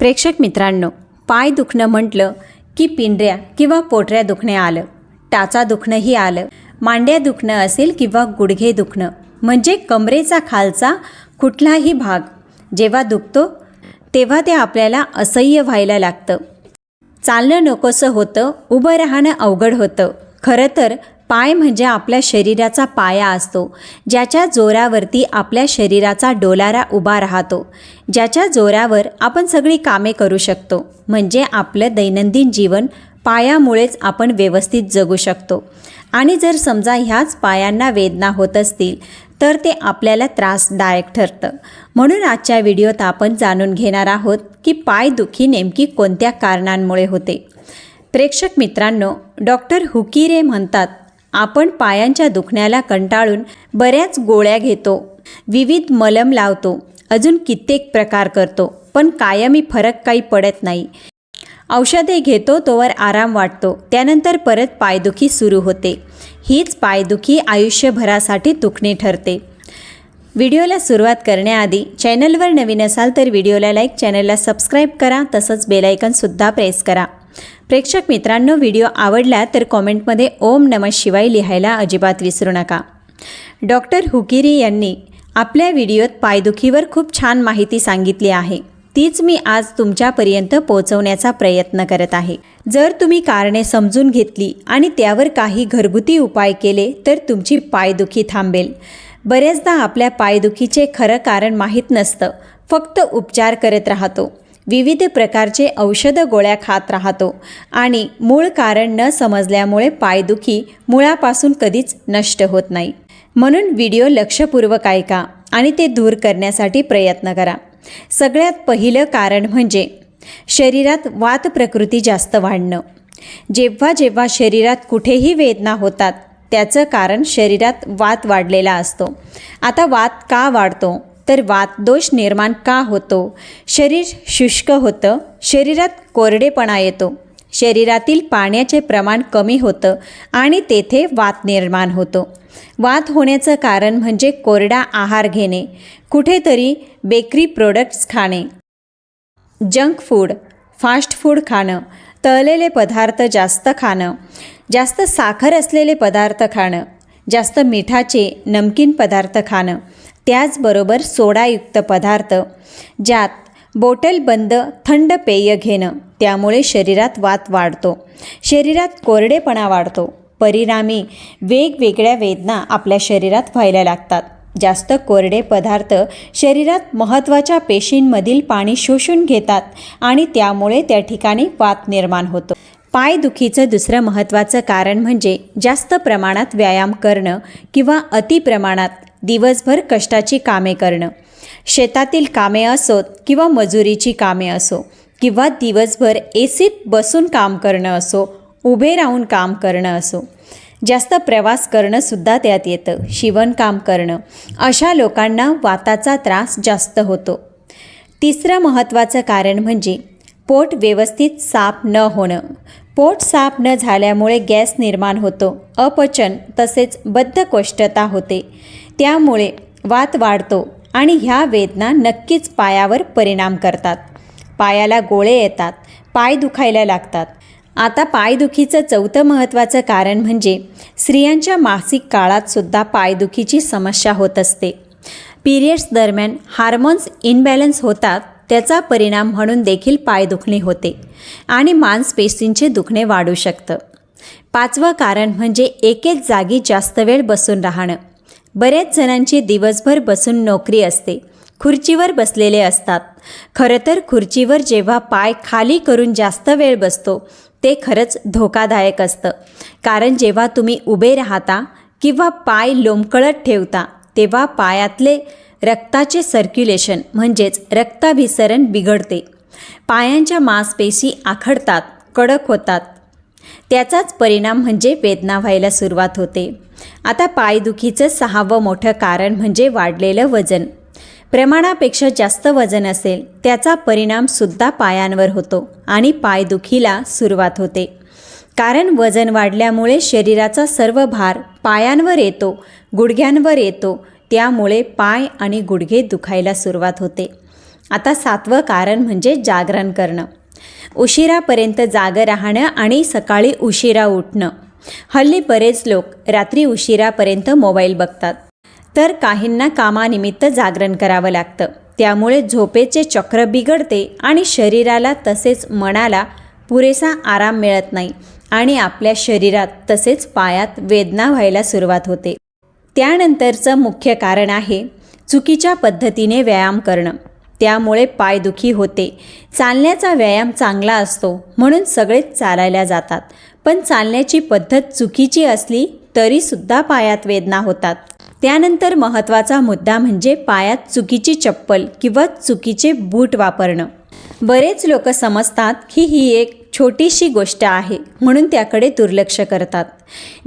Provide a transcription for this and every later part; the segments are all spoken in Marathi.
प्रेक्षक मित्रांनो पाय दुखणं म्हटलं की पिंढऱ्या किंवा पोटऱ्या दुखणे आलं. टाचा दुखणंही आलं. मांड्या दुखणं असेल किंवा गुडघे दुखणं म्हणजे कमरेचा खालचा कुठलाही भाग. जेव्हा दुखतो तेव्हा ते आपल्याला असह्य व्हायला लागतं. चालणं नकोसं होतं उभं राहणं अवघड होतं. खरं तर पाय म्हणजे आपल्या शरीराचा पाया असतो. ज्याच्या जोरावरती आपल्या शरीराचा डोलारा उभा राहतो. ज्याच्या जोरावर आपण सगळी कामे करू शकतो. म्हणजे आपलं दैनंदिन जीवन पायामुळेच आपण व्यवस्थित जगू शकतो. आणि जर समजा ह्याच पायांना वेदना होत असतील तर ते आपल्याला त्रासदायक ठरतं. म्हणून आजच्या व्हिडिओत आपण जाणून घेणार आहोत की पायदुखी नेमकी कोणत्या कारणांमुळे होते. प्रेक्षक मित्रांनो डॉक्टर हुकीरे म्हणतात आपण पायांच्या दुखण्याला कंटाळून बऱ्याच गोळ्या घेतो. विविध मलम लावतो. अजून कित्येक प्रकार करतो. पण कायमी फरक काही पडत नाही. औषधे घेतो तोवर आराम वाटतो. त्यानंतर परत पायदुखी सुरू होते. हीच पायदुखी आयुष्यभरासाठी दुखणे ठरते. व्हिडिओला सुरुवात करण्याआधी चॅनलवर नवीन असाल तर व्हिडिओला लाईक चॅनलला सबस्क्राईब करा. तसंच बेलायकनसुद्धा प्रेस करा. प्रेक्षक मित्रांनो व्हिडिओ आवडला तर कॉमेंटमध्ये ओम नम शिवाय लिहायला अजिबात विसरू नका. डॉक्टर हुकिरी यांनी आपल्या व्हिडिओत पायदुखीवर खूप छान माहिती सांगितली आहे. तीच मी आज तुमच्यापर्यंत पोहोचवण्याचा प्रयत्न करत आहे. जर तुम्ही कारणे समजून घेतली आणि त्यावर काही घरगुती उपाय केले तर तुमची पायदुखी थांबेल. बऱ्याचदा आपल्या पायदुखीचे खरं कारण माहीत नसतं. फक्त उपचार करत राहतो. विविध प्रकारचे औषधं गोळ्या खात राहतो. आणि मूळ कारण न समजल्यामुळे पायदुखी मुळापासून कधीच नष्ट होत नाही. म्हणून व्हिडिओ लक्षपूर्वक ऐका आणि ते दूर करण्यासाठी प्रयत्न करा. सगळ्यात पहिलं कारण म्हणजे शरीरात वात प्रकृती जास्त वाढणं. जेव्हा जेव्हा शरीरात कुठेही वेदना होतात त्याचं कारण शरीरात वात वाढलेला असतो. आता वात का वाढतो? तर वात दोष निर्माण का होतो? शरीर शुष्क होतं शरीरात कोरडेपणा येतो. शरीरातील पाण्याचे प्रमाण कमी होतं आणि तेथे वात निर्माण होतो. वात होण्याचं कारण म्हणजे कोरडा आहार घेणे कुठेतरी बेकरी प्रोडक्ट्स खाणे. जंक फूड फास्ट फूड खाणं तळलेले पदार्थ जास्त खाणं जास्त साखर असलेले पदार्थ खाणं जास्त मिठाचे नमकीन पदार्थ खाणं त्याचबरोबर सोडायुक्त पदार्थ ज्यात बॉटल बंद थंड पेय घेणं त्यामुळे शरीरात वात वाढतो. शरीरात कोरडेपणा वाढतो. परिणामी वेगवेगळ्या वेदना आपल्या शरीरात व्हायला लागतात. जास्त कोरडे पदार्थ शरीरात महत्त्वाच्या पेशींमधील पाणी शोषून घेतात आणि त्यामुळे त्या ठिकाणी वात निर्माण होतो. पायदुखीचं दुसरं महत्त्वाचं कारण म्हणजे जास्त प्रमाणात व्यायाम करणं किंवा अतिप्रमाणात दिवसभर कष्टाची कामे करणं. शेतातील कामे असोत किंवा मजुरीची कामे असो किंवा दिवसभर एसीत बसून काम करणं असो उभे राहून काम करणं असो जास्त प्रवास करणंसुद्धा त्यात येतं शिवणकाम करणं. अशा लोकांना वाताचा त्रास जास्त होतो. तिसरं महत्त्वाचं कारण म्हणजे पोट व्यवस्थित साफ न होणं. पोट साफ न झाल्यामुळे गॅस निर्माण होतो अपचन तसेच बद्धकोष्ठता होते. त्यामुळे वात वाढतो आणि ह्या वेदना नक्कीच पायावर परिणाम करतात. पायाला गोळे येतात पाय दुखायला लागतात. आता पायदुखीचं चौथं महत्त्वाचं कारण म्हणजे स्त्रियांच्या मासिक काळात सुद्धा पायदुखीची समस्या होत असते. पिरियड्स दरम्यान हार्मोन्स इनबॅलन्स होतात त्याचा परिणाम म्हणून देखील पाय दुखणे होते आणि मांसपेशींचे दुखणे वाढू शकतं. पाचवं कारण म्हणजे एकेच जागी जास्त वेळ बसून राहणं. बऱ्याच जणांची दिवसभर बसून नोकरी असते. खुर्चीवर बसलेले असतात. खरं तर खुर्चीवर जेव्हा पाय खाली करून जास्त वेळ बसतो ते खरंच धोकादायक असतं. कारण जेव्हा तुम्ही उभे राहता किंवा पाय लोंबकळत ठेवता तेव्हा पायातले रक्ताचे सर्क्युलेशन म्हणजेच रक्ताभिसरण बिघडते. पायांच्या मांसपेशी आखडतात कडक होतात. त्याचाच परिणाम म्हणजे वेदना व्हायला सुरुवात होते. आता पायदुखीचं सहावं मोठं कारण म्हणजे वाढलेलं वजन. प्रमाणापेक्षा जास्त वजन असेल त्याचा परिणामसुद्धा पायांवर होतो आणि पायदुखीला सुरुवात होते. कारण वजन वाढल्यामुळे शरीराचा सर्व भार पायांवर येतो गुडघ्यांवर येतो त्यामुळे पाय आणि गुडघे दुखायला सुरुवात होते. आता सातवं कारण म्हणजे जागरण करणं. उशिरापर्यंत जागं राहणं आणि सकाळी उशिरा उठणं. हल्ली बरेच लोक रात्री उशिरापर्यंत मोबाईल बघतात. तर काहींना कामानिमित्त जागरण करावं लागतं. त्यामुळे झोपेचे चक्र बिघडते आणि शरीराला तसेच मनाला पुरेसा आराम मिळत नाही आणि आपल्या शरीरात तसेच पायात वेदना व्हायला सुरुवात होते. त्यानंतरचं मुख्य कारण आहे चुकीच्या पद्धतीने व्यायाम करणं. त्यामुळे पायदुखी होते. चालण्याचा व्यायाम चांगला असतो म्हणून सगळेच चालायला जातात. पण चालण्याची पद्धत चुकीची असली तरीसुद्धा पायात वेदना होतात. त्यानंतर महत्त्वाचा मुद्दा म्हणजे पायात चुकीची चप्पल किंवा चुकीचे बूट वापरणं. बरेच लोक समजतात की ही एक छोटीशी गोष्ट आहे म्हणून त्याकडे दुर्लक्ष करतात.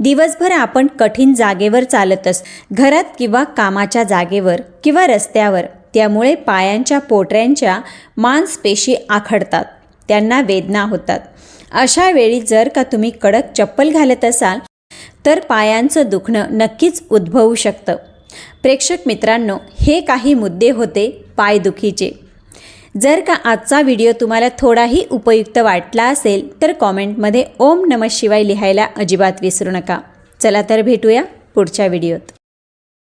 दिवसभर आपण कठीण जागेवर चालत असतो. घरात किंवा कामाच्या जागेवर किंवा रस्त्यावर. त्यामुळे पायांच्या पोटऱ्यांच्या मांसपेशी आखडतात. त्यांना वेदना होतात. अशा वेळी जर का तुम्ही कडक चप्पल घालत असाल तर पायांचं दुखणं नक्कीच उद्भवू शकतं. प्रेक्षक मित्रांनो हे काही मुद्दे होते पायदुखीचे. जर का आजचा व्हिडिओ तुम्हाला थोडाही उपयुक्त वाटला असेल तर कॉमेंटमध्ये ओम नमः शिवाय लिहायला अजिबात विसरू नका. चला तर भेटूया पुढच्या व्हिडिओत.